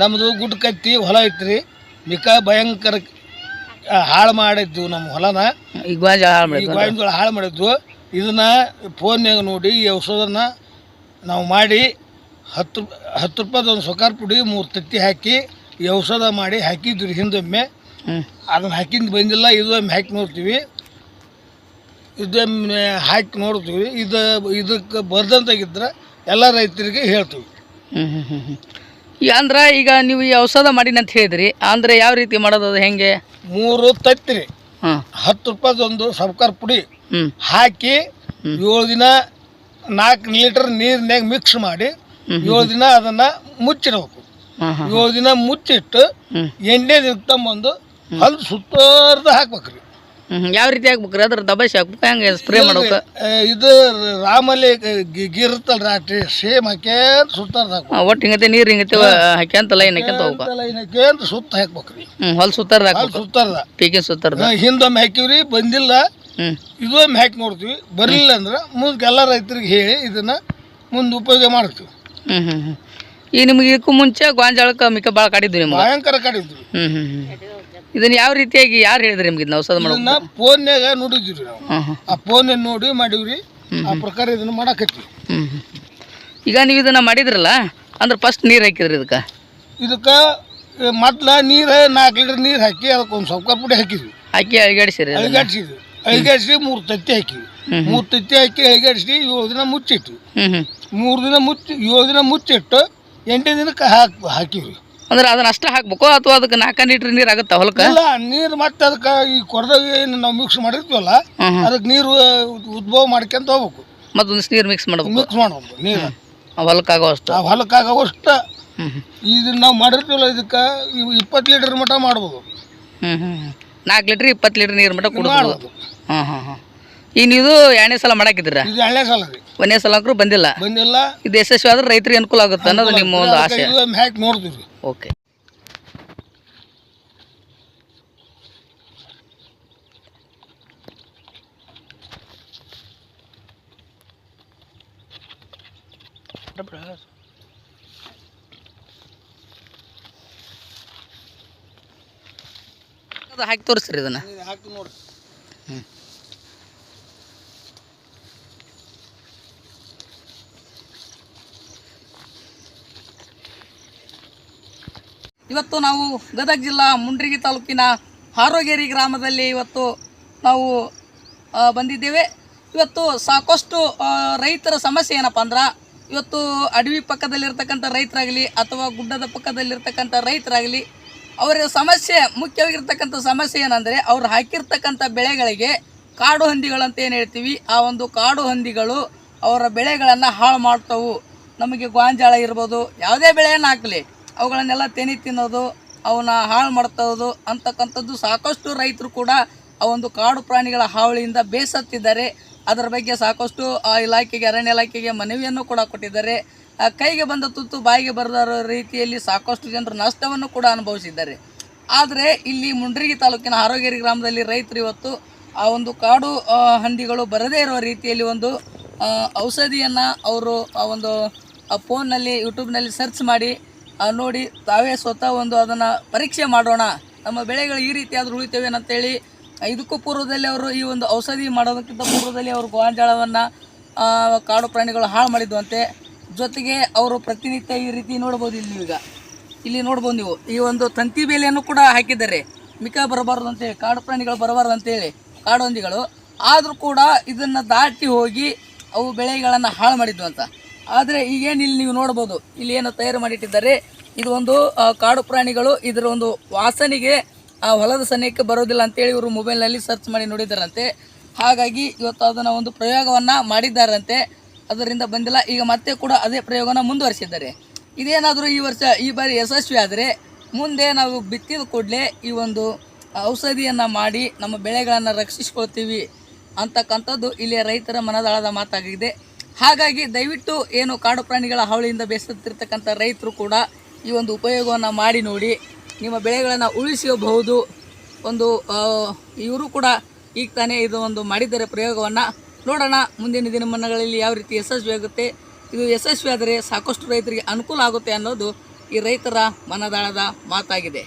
ನಮ್ಮದು ಗುಡ್ ಕತ್ತಿ ಹೊಲ ಐತ್ರಿ. ಮಿಕ್ಕ ಭಯಂಕರ ಹಾಳು ಮಾಡಿದ್ವು ನಮ್ಮ ಹೊಲನ. ಗಾಂಜಾಳ ಹಾಳು ಈ ಮಾಡಿದ್ರು ಗೋವಿಂದಗಳು ಹಾಳು ಮಾಡಿದ್ವು ಇದನ್ನ ಫೋನ್ಯಾಗ ನೋಡಿ ಈ ಔಷಧನ ನಾವು ಮಾಡಿ ಹತ್ತು ಹತ್ತು ರೂಪಾಯ್ದು ಒಂದು ಸೊಕಾರ ಪುಡಿ ಮೂರು ತತ್ತಿ ಹಾಕಿ ಈ ಔಷಧ ಮಾಡಿ ಹಾಕಿದ್ವಿ ಹಿಂದೊಮ್ಮೆ. ಹ್ಞೂ ಅದನ್ನು ಹಾಕಿಂದ ಬಂದಿಲ್ಲ ಇದು ಒಮ್ಮೆ ಹಾಕಿ ನೋಡ್ತೀವಿ. ಇದೊಮ್ಮೆ ಹಾಕಿ ನೋಡ್ತೀವಿ. ಇದು ಇದಕ್ಕೆ ಬರ್ದಂತಾಗಿದ್ರೆ ಎಲ್ಲ ರೈತರಿಗೆ ಹೇಳ್ತೀವಿ. ಹ್ಞೂ ಈಗ ಅಂದ್ರೆ ಈಗ ನೀವು ಈ ಔಷಧ ಮಾಡಿನ ಅಂತ ಹೇಳಿದ್ರಿ ಅಂದ್ರೆ ಯಾವ ರೀತಿ ಮಾಡೋದು ಅದು ಹೆಂಗೆ? ಮೂರು ತತ್ತಿರಿ ಹಾಂ. ಹತ್ತು ರೂಪಾಯ್ದೊಂದು ಸಬ್ಕರ್ ಪುಡಿ ಹ್ಞೂ ಹಾಕಿ ಏಳು ದಿನ ನಾಲ್ಕು ಲೀಟರ್ ನೀರಿನಾಗ ಮಿಕ್ಸ್ ಮಾಡಿ ಏಳು ದಿನ ಅದನ್ನ ಮುಚ್ಚಿಡಬೇಕು. ಹಾಂ ಹಾಂ ಏಳು ದಿನ ಮುಚ್ಚಿಟ್ಟು ಎಣ್ಣೆ ತಂಬಂದು ಹಲ್ಲು ಸುತ್ತರ್ದು ಹಾಕ್ಬೇಕ್ರಿ. ಹ್ಞೂ ಯಾವ ರೀತಿ ಹಾಕ್ಬೇಕ್ರಿ ಅದ್ರ ದಬಾಸಿ ಹಾಕ್ಬೇಕು? ಹೆಂಗೆ ಸ್ಪ್ರೇ ಮಾಡ್ಬೇಕು? ಇದು ರಾಮಲ್ಲಿ ಗಿರ್ತಲ್ ರಾತ್ರಿ ಸೇಮ್ ಹಾಕ್ಯಂತ ಸುತ್ತ ಹಾಕ್ಬೇಕು. ಹಾಂ ಒಟ್ಟು ಹಿಂಗತೆ ನೀರು ಹಿಂಗತೆ ಹಾಕ್ಯಂತ ಲೈನ್ ಹಾಕ್ಯಂತ ಹೋಗ್ಬೇಕು. ಅಂತ ಸುತ್ತ ಹಾಕ್ಬೇಕ್ರಿ ಹ್ಞೂ ಹೊಲ ಸುತ್ತಾರ್ದ ಹಲ್ಲು ಹಾಕ್ಬೇಕು. ಸುತ್ತಾರ್ದ ಪೀಕಿನ ಹಾಕಿವಿ ಹಿಂದೊಮ್ಮೆ ಹಾಕಿವ್ರಿ ಬಂದಿಲ್ಲ. ಹ್ಞೂ ಇದೊಮ್ಮೆ ಹಾಕಿ ನೋಡ್ತೀವಿ. ಬರಲಿಲ್ಲ ಅಂದ್ರೆ ಮುಂದೆ ಎಲ್ಲ ರೈತರಿಗೆ ಹೇಳಿ ಇದನ್ನ ಮುಂದೆ ಉಪಯೋಗ ಮಾಡ್ತೀವಿ. ಹ್ಞೂ ಹ್ಞೂ ಹ್ಞೂ ಈಗ ನಿಮ್ಗೆ ಇದಕ್ಕೂ ಮುಂಚೆ ಗಾಂಜಾಳಕ್ಕೆ ಮಿಕ್ಕ ಭಾಳ ಕಾಡಿದ್ವಿ ನಿಮ್ಗೆ? ಭಯಂಕರ ಕಾಡಿದ್ವಿ. ಹ್ಞೂ ಹ್ಞೂ ಹ್ಞೂ ಇದನ್ನು ಯಾವ ರೀತಿಯಾಗಿ ಯಾರು ಹೇಳಿದ್ರಿ ನಿಮ್ಗೆ ಇದನ್ನ ಔಷಧ ಮಾಡೋದು ಇದನ್ನ ಫೋನ್ಯಾಗ ನೋಡಿದ್ವಿ ನಾವು. ಹಾಂ ಹಾಂ ಆ ಫೋನ್ ನೋಡಿ ಮಾಡಿವ್ರಿ. ಆ ಪ್ರಕಾರ ಇದನ್ನ ಮಾಡಾಕತ್ವಿ ಹ್ಞೂ ಈಗ ನೀವು ಇದನ್ನ ಮಾಡಿದ್ರಲ್ಲ ಅಂದ್ರೆ ಫಸ್ಟ್ ನೀರು ಹಾಕಿದ್ರಿ ಇದಕ್ಕೆ? ಇದಕ್ಕೆ ಮೊದ್ಲ ನೀರು ನಾಲ್ಕು ಲೀಟರ್ ನೀರು ಹಾಕಿ ಅದಕ್ಕೆ ಒಂದು ಸೌಕರ್ ಪುಡಿ ಹಾಕಿದ್ವಿ. ಹಾಕಿ ಅಳಿಗಾಡಿಸಿರಿ ಅಳಿಗಾಡ್ಸಿದ್ವಿ. ಅಳಿಗಾಡ್ಸಿ ಮೂರು ತತ್ತಿ ಹಾಕಿವಿ. ಮೂರು ತತ್ತಿ ಹಾಕಿ ಅಳಿಗಾಡ್ಸಿ ಏಳು ದಿನ ಮುಚ್ಚಿಟ್ವಿ. ಹ್ಞೂ ಹ್ಞೂ ಮೂರು ದಿನ ಮುಚ್ಚಿ ಏಳು ದಿನ ಮುಚ್ಚಿಟ್ಟು ಎಂಟನೇ ದಿನಕ್ಕೆ ಹಾಕಿ ಹಾಕಿವ್ರಿ. ಅಂದ್ರೆ ಅದನ್ನ ಅಷ್ಟೇ ಹಾಕ್ಬೇಕು ಅಥವಾ ಅದಕ್ಕೆ ನಾಲ್ಕು ಲೀಟ್ರ್ ನೀರು ಆಗುತ್ತಾ ಹೊಲಕ್ಕೆ? ಇಲ್ಲ ನೀರು ಮತ್ತೆ ಅದಕ್ಕೆ ಈ ಕೊರದಾಗ ಏನು ನಾವು ಮಿಕ್ಸ್ ಮಾಡಿರ್ತೀವಲ್ಲ ಅದಕ್ಕೆ ನೀರು ಉದ್ಭವ ಮಾಡ್ಕೊಂತ ಹೋಗ್ಬೇಕು. ಮತ್ತೊಂದಿಷ್ಟು ನೀರು ಮಿಕ್ಸ್ ಮಾಡ್ಬೇಕು. ಮಿಕ್ಸ್ ಮಾಡ್ಬೇಕು ನೀರು. ಹೊಲಕ್ಕಾಗೋಷ್ಟು ಹ್ಞೂ ಇದನ್ನ ನಾವು ಮಾಡಿರ್ತೀವಲ್ಲ ಇದಕ್ಕೆ ಇಪ್ಪತ್ತು ಲೀಟರ್ ಮಟ್ಟ ಮಾಡ್ಬೋದು. ಹ್ಞೂ ಹ್ಞೂ ನಾಲ್ಕು ಲೀಟ್ರ್ ಇಪ್ಪತ್ತು ಲೀಟ್ರ್ ನೀರು ಮಟ್ಟ ಕುಡಿದು ಹಾಂ ಹಾಂ ಹಾಂ ಈಗ ನೀವು ಎರಡನೇ ಸಲ ಮಾಡಾಕಿದ್ರ ಇದು ಎಣ್ಣೆ ಸಲ ಒಂದನೇ ಸಲ ಅಂಕರು ಬಂದಿಲ್ಲ? ಬಂದಿಲ್ಲ. ಇದು ಯಶಸ್ವಿ ಆದ್ರೆ ರೈತರಿಗೆ ಅನುಕೂಲ ಆಗುತ್ತೆ ಅನ್ನೋದು ನಿಮ್ಮ ಒಂದು ಆಸೆ. ನೋಡ್ತೀವಿ. ಓಕೆ ಅದು ಹಾಕಿ ತೋರಿಸ್ರಿ ಇದನ್ನ ಹಾಕಿ ನೋಡಿ ಇವತ್ತು ನಾವು ಗದಗ ಜಿಲ್ಲಾ ಮುಂಡ್ರಿಗಿ ತಾಲೂಕಿನ ಹಾರೋಗೇರಿ ಗ್ರಾಮದಲ್ಲಿ ಇವತ್ತು ನಾವು ಬಂದಿದ್ದೇವೆ. ಇವತ್ತು ಸಾಕಷ್ಟು ರೈತರ ಸಮಸ್ಯೆ ಏನಪ್ಪ ಅಂದ್ರೆ, ಇವತ್ತು ಅಡವಿ ಪಕ್ಕದಲ್ಲಿರ್ತಕ್ಕಂಥ ರೈತರಾಗಲಿ ಅಥವಾ ಗುಡ್ಡದ ಪಕ್ಕದಲ್ಲಿರ್ತಕ್ಕಂಥ ರೈತರಾಗಲಿ ಅವರ ಸಮಸ್ಯೆ, ಮುಖ್ಯವಾಗಿರ್ತಕ್ಕಂಥ ಸಮಸ್ಯೆ ಏನಂದರೆ ಅವ್ರು ಹಾಕಿರ್ತಕ್ಕಂಥ ಬೆಳೆಗಳಿಗೆ ಕಾಡು ಹಂದಿಗಳಂತ ಏನು ಹೇಳ್ತೀವಿ, ಆ ಒಂದು ಕಾಡು ಹಂದಿಗಳು ಅವರ ಬೆಳೆಗಳನ್ನು ಹಾಳು ಮಾಡ್ತವು. ನಮಗೆ ಗೋಂಜಾಳ ಇರ್ಬೋದು, ಯಾವುದೇ ಬೆಳೆಯನ್ನು ಹಾಕಲಿ. ಅವುಗಳನ್ನೆಲ್ಲ ತೆನಿ ತಿನ್ನೋದು, ಅವನ್ನ ಹಾಳು ಮಾಡ್ತೋದು ಅಂತಕ್ಕಂಥದ್ದು ಸಾಕಷ್ಟು ರೈತರು ಕೂಡ ಆ ಒಂದು ಕಾಡು ಪ್ರಾಣಿಗಳ ಹಾವಳಿಯಿಂದ ಬೇಸತ್ತಿದ್ದಾರೆ. ಅದರ ಬಗ್ಗೆ ಸಾಕಷ್ಟು ಆ ಇಲಾಖೆಗೆ, ಅರಣ್ಯ ಇಲಾಖೆಗೆ ಮನವಿಯನ್ನು ಕೂಡ ಕೊಟ್ಟಿದ್ದಾರೆ. ಕೈಗೆ ಬಂದ ತುತ್ತು ಬಾಯಿಗೆ ಬರದ ರೀತಿಯಲ್ಲಿ ಸಾಕಷ್ಟು ಜನರು ನಷ್ಟವನ್ನು ಕೂಡ ಅನುಭವಿಸಿದ್ದಾರೆ. ಆದರೆ ಇಲ್ಲಿ ಮುಂಡ್ರಿಗಿ ತಾಲೂಕಿನ ಆರೋಗ್ಯರಿ ಗ್ರಾಮದಲ್ಲಿ ರೈತರು ಇವತ್ತು ಆ ಒಂದು ಕಾಡು ಹಂದಿಗಳು ಬರದೇ ಇರುವ ರೀತಿಯಲ್ಲಿ ಒಂದು ಔಷಧಿಯನ್ನು ಅವರು ಆ ಒಂದು ಫೋನ್ನಲ್ಲಿ ಯೂಟ್ಯೂಬ್ನಲ್ಲಿ ಸರ್ಚ್ ಮಾಡಿ ನೋಡಿ, ತಾವೇ ಸ್ವತಃ ಒಂದು ಅದನ್ನು ಪರೀಕ್ಷೆ ಮಾಡೋಣ. ನಮ್ಮ ಬೆಳೆಗಳು ಈ ರೀತಿ ಆದರೂ ಉಳಿತೇವೆ ಅಂತೇಳಿ ಇದಕ್ಕೂ ಪೂರ್ವದಲ್ಲಿ ಅವರು ಈ ಒಂದು ಔಷಧಿ ಮಾಡೋದಕ್ಕಿಂತ ಪೂರ್ವದಲ್ಲಿ ಅವರು ಗೋಂಜಾಳವನ್ನು ಕಾಡು ಪ್ರಾಣಿಗಳು ಹಾಳು ಮಾಡಿದ್ವಂತೆ. ಜೊತೆಗೆ ಅವರು ಪ್ರತಿನಿತ್ಯ ಈ ರೀತಿ ನೋಡ್ಬೋದು ಇಲ್ಲಿ ಈಗ. ಇಲ್ಲಿ ನೋಡ್ಬೋದು ನೀವು, ಈ ಒಂದು ತಂತಿ ಬೇಲಿಯನ್ನು ಕೂಡ ಹಾಕಿದ್ದಾರೆ. ಮಿಕ ಬರಬಾರ್ದು ಅಂತೇಳಿ, ಕಾಡು ಪ್ರಾಣಿಗಳು ಬರಬಾರ್ದು ಅಂತೇಳಿ ಕಾಡು ಹಂದಿಗಳು ಆದರೂ ಕೂಡ ಇದನ್ನು ದಾಟಿ ಹೋಗಿ ಅವು ಬೆಳೆಗಳನ್ನು ಹಾಳು ಮಾಡಿದ್ವು ಅಂತ ಆದರೆ ಈಗೇನು ಇಲ್ಲಿ ನೀವು ನೋಡ್ಬೋದು, ಇಲ್ಲಿ ಏನು ತಯಾರು ಮಾಡಿಟ್ಟಿದ್ದಾರೆ. ಇದು ಒಂದು ಕಾಡು ಪ್ರಾಣಿಗಳು, ಇದರ ಒಂದು ವಾಸನೆಗೆ, ಆ, ಹೊಲದ ಸನಿಹಕ್ಕೆ ಬರೋದಿಲ್ಲ ಅಂತೇಳಿ ಇವರು ಮೊಬೈಲ್ನಲ್ಲಿ ಸರ್ಚ್ ಮಾಡಿ ನೋಡಿದ್ದಾರಂತೆ. ಹಾಗಾಗಿ ಇವತ್ತು ಅದನ್ನು ಒಂದು ಪ್ರಯೋಗವನ್ನು ಮಾಡಿದ್ದಾರಂತೆ. ಅದರಿಂದ ಬಂದಿಲ್ಲ. ಈಗ ಮತ್ತೆ ಕೂಡ ಅದೇ ಪ್ರಯೋಗನ ಮುಂದುವರಿಸಿದ್ದಾರೆ. ಇದೇನಾದರೂ ಈ ವರ್ಷ, ಈ ಬಾರಿ ಯಶಸ್ವಿ ಆದರೆ, ಮುಂದೆ ನಾವು ಬಿತ್ತಿದ ಕೂಡಲೇ ಈ ಒಂದು ಔಷಧಿಯನ್ನು ಮಾಡಿ ನಮ್ಮ ಬೆಳೆಗಳನ್ನು ರಕ್ಷಿಸ್ಕೊಳ್ತೀವಿ ಅಂತಕ್ಕಂಥದ್ದು ಇಲ್ಲಿಯ ರೈತರ ಮನದಾಳದ ಮಾತಾಗಿದೆ. ಹಾಗಾಗಿ ದಯವಿಟ್ಟು ಏನು ಕಾಡು ಪ್ರಾಣಿಗಳ ಹಾವಳಿಯಿಂದ ಬೇಸತ್ತಿರ್ತಕ್ಕಂಥ ರೈತರು ಕೂಡ ಈ ಒಂದು ಉಪಯೋಗವನ್ನು ಮಾಡಿ ನೋಡಿ, ನಿಮ್ಮ ಬೆಳೆಗಳನ್ನು ಉಳಿಸಬಹುದು. ಒಂದು ಇವರು ಕೂಡ ಈಗ ತಾನೇ ಇದು ಒಂದು ಮಾಡಿದ್ದಾರೆ ಪ್ರಯೋಗವನ್ನು ನೋಡೋಣ. ಮುಂದಿನ ದಿನಮಾನಗಳಲ್ಲಿ ಯಾವ ರೀತಿ ಯಶಸ್ವಿ ಆಗುತ್ತೆ, ಇದು ಯಶಸ್ವಿ ಆದರೆ ಸಾಕಷ್ಟು ರೈತರಿಗೆ ಅನುಕೂಲ ಆಗುತ್ತೆ ಅನ್ನೋದು ಈ ರೈತರ ಮನದಾಳದ ಮಾತಾಗಿದೆ.